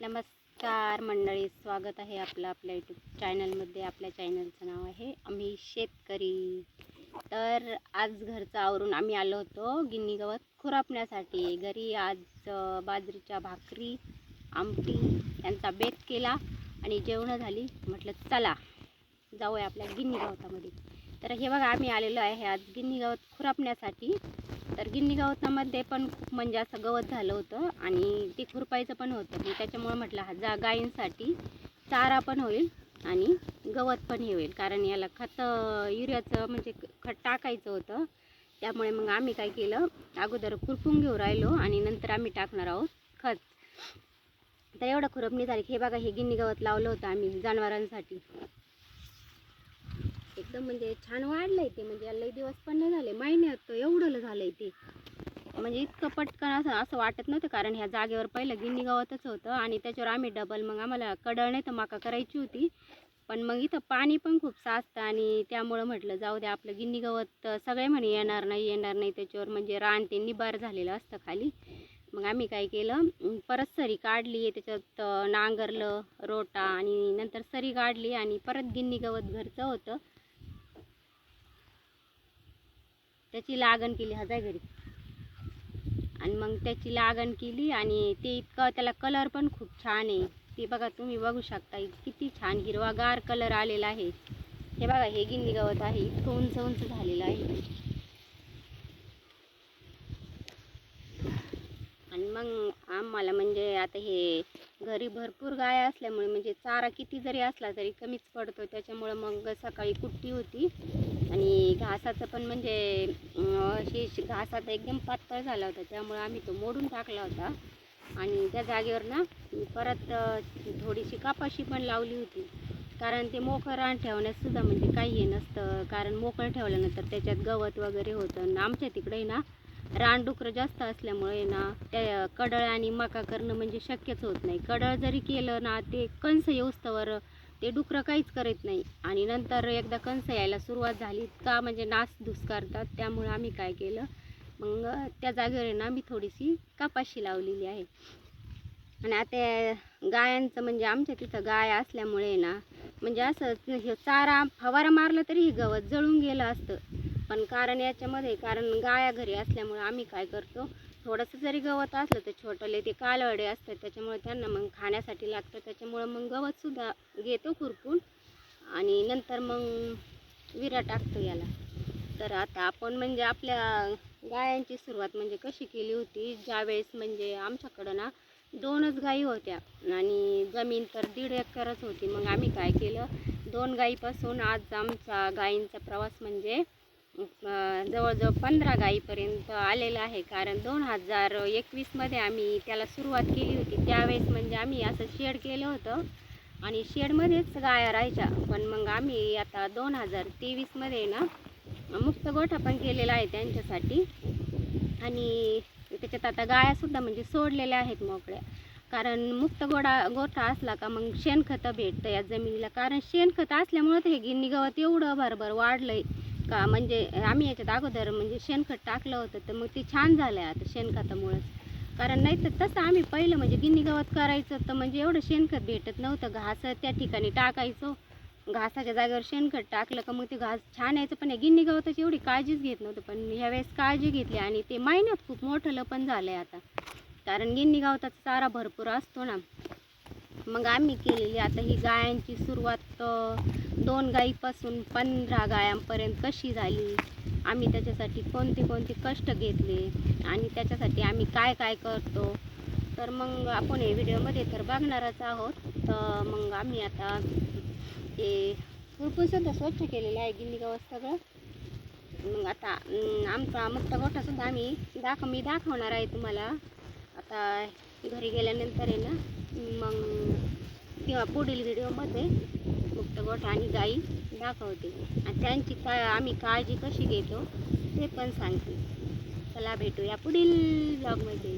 नमस्कार मंडळी स्वागत आहे आपलं आपल्या यूट्यूब चॅनलमध्ये आपल्या चॅनलचं नाव आहे आम्ही शेतकरी. तर आज घरचं आवरून आम्ही आलो होतो गिन्नी गवत खुरापण्यासाठी. घरी आज बाजरीच्या भाकरी आमटी यांचा बेत केला आणि जेवणं झाली. म्हटलं चला जाऊया आपल्या गिन्नी गवतामध्ये. तर हे बघा आम्ही आलेलो आहे आज गिन्नी गवत खुरापण्यासाठी. तर गिन्नी गवतामध्ये पण खूप म्हणजे असं गवत झालं होतं आणि ते खुरपायचं पण होतं. मग त्याच्यामुळे म्हटलं हा जा गायींसाठी चारा पण होईल आणि गवत पण हे होईल. कारण याला खत युरियाचं म्हणजे खत टाकायचं होतं. त्यामुळे मग आम्ही काय केलं अगोदर खुरपून घेऊ राहिलो आणि नंतर आम्ही टाकणार आहोत खत. तर एवढं खुरपणी झाली. हे बघा हे गिन्नी गवत लावलं होतं आम्ही जनावरांसाठी. एकदम म्हणजे छान वाढलंय ते म्हणजे लई दिवस पण नाही झाले महिन्यात एवढं झालंय ते. म्हणजे इतकं पटकन असं असं वाटत नव्हतं कारण ह्या जागेवर पहिलं गिन्नी गवतच होतं आणि त्याच्यावर आम्ही डबल मग आम्हाला कडळ नाही तर माका करायची होती. पण मग इथं पाणी पण खूप साचतं आणि त्यामुळं म्हटलं जाऊ द्या आपलं गिन्नी गवत सगळे म्हणे येणार नाही येणार नाही त्याच्यावर म्हणजे रान ते निबार झालेलं असतं खाली. मग आम्ही काय केलं परत सरी काढली त्याच्यात नांगरलं रोटा आणि नंतर सरी काढली आणि परत गिन्नी गवत घरचं होतं. त्याची लागण केली हजार घरी. आणि मग त्याची लागण केली आणि ते इतकं त्याला कलर पण खूप छान आहे. ते बघा तुम्ही बघू शकता किती छान हिरवागार कलर आलेला आहे. हे बघा हे गिन्नी गवत आहे इतकं उंच उंच झालेलं आहे. आणि मग आम्हाला म्हणजे आता हे घरी भरपूर गाय असल्यामुळे म्हणजे चारा किती जरी असला तरी कमीच पडतो. त्याच्यामुळं मग सकाळी कुट्टी होती. आणि घासाचं पण म्हणजे अशी घासाचा एकदम पातळ झाला होता. त्यामुळे आम्ही तो मोडून टाकला होता. आणि त्या जागेवर ना परत थोडीशी कापाशी पण लावली होती. कारण ते मोकळं रान ठेवण्यातसुद्धा म्हणजे काही हे नसतं. कारण मोकळं ठेवल्यानंतर त्याच्यात गवत वगैरे होतं. आणि आमच्या तिकडे ना रानडुकरं जास्त असल्यामुळे ना त्या कडळ आणि मका करणं म्हणजे शक्यच होत नाही. कडळ जरी केलं ना ते कंस येऊस्तवर ते डुकरं काहीच करत नाही. आणि नंतर एकदा कंस यायला सुरुवात झाली का म्हणजे नास धुसकारतात. करतात त्यामुळे आम्ही काय केलं मग त्या जागेवर आहे ना मी थोडीशी कापाशी लावलेली आहे. आणि आता गायांचं म्हणजे आमच्या तिथं गाय असल्यामुळे ना म्हणजे असं हे चारा फवारा मारला तरी हे गवत जळून गेलं असतं. पण कारण याच्यामध्ये कारण गाया घरी असल्यामुळे आम्ही काय करतो थोडंसं जरी गवत असलं तर छोटले ते कालवडे असतात त्याच्यामुळे त्यांना मग खाण्यासाठी लागतं. त्याच्यामुळं मग गवतसुद्धा घेतो खुरपून आणि नंतर मग विरा टाकतो याला. तर आता आपण म्हणजे आपल्या गायांची सुरुवात म्हणजे कशी केली होती ज्यावेळेस म्हणजे आमच्याकडं ना दोनच गायी होत्या आणि जमीन तर दीड एकरच होती. मग आम्ही काय केलं दोन गायीपासून आज आमचा गायींचा प्रवास म्हणजे जवळजवळ पंधरा गाईपर्यंत आलेलं आहे. कारण दोन हजार एकवीसमध्ये आम्ही त्याला सुरुवात केली होती. त्यावेळेस म्हणजे आम्ही असं शेड केलं होतं. आणि शेडमध्येच गाया राहायच्या. पण मग आम्ही आता दोन हजार तेवीसमध्ये ना मुक्त गोठा पण केलेला आहे त्यांच्यासाठी. आणि त्याच्यात आता गायासुद्धा म्हणजे सोडलेल्या आहेत मोकळ्या. कारण मुक्त गोडा गोठा असला का मग शेणखतं भेटतं या जमिनीला. कारण शेणखत असल्यामुळं हे गिन्नी गवत एवढं भरभर वाढलं आहे का म्हणजे आम्ही याच्यात अगोदर म्हणजे शेणखत टाकलं होतं तर मग ते छान झालं आहे आता शेणखतामुळंच. कारण नाही तर तसं आम्ही पहिलं म्हणजे गिन्नी गवत करायचं तर म्हणजे एवढं शेणखत भेटत नव्हतं. घास त्या ठिकाणी टाकायचो. घासाच्या जागेवर शेणखत टाकलं का मग ते घास छान यायचं. पण या गिन्नी गवताची एवढी काळजीच घेत नव्हतं. पण ह्यावेळेस काळजी घेतली आणि ते महिन्यात खूप मोठं लपण झालं आहे आता. कारण गिन्नी गवताचा चारा भरपूर असतो ना. मग आम्ही केलेली. आता ही गायांची सुरुवात दोन गायीपासून पंधरा गायांपर्यंत कशी झाली? आम्ही त्याच्यासाठी कोणते कोणते कष्ट घेतले? आणि त्याच्यासाठी आम्ही काय काय करतो? तर मग आपण हे व्हिडिओमध्ये तर बघणारच आहोत. तर मग आम्ही आता ते खुरपून सुद्धा स्वच्छ केलेलं आहे गिन्नी गवत सगळं. मग आता आमचा मुक्त गोठासुद्धा आम्ही दाखव मी दाखवणार आहे तुम्हाला. आता घरी गेल्यानंतर आहे ना मग किंवा पुढील व्हिडिओमध्ये मुक्तगोठ आणि गाई दाखवते. आणि त्यांची का आम्ही काळजी कशी घेतो ते पण सांगते. चला भेटूया पुढील ब्लॉगमध्ये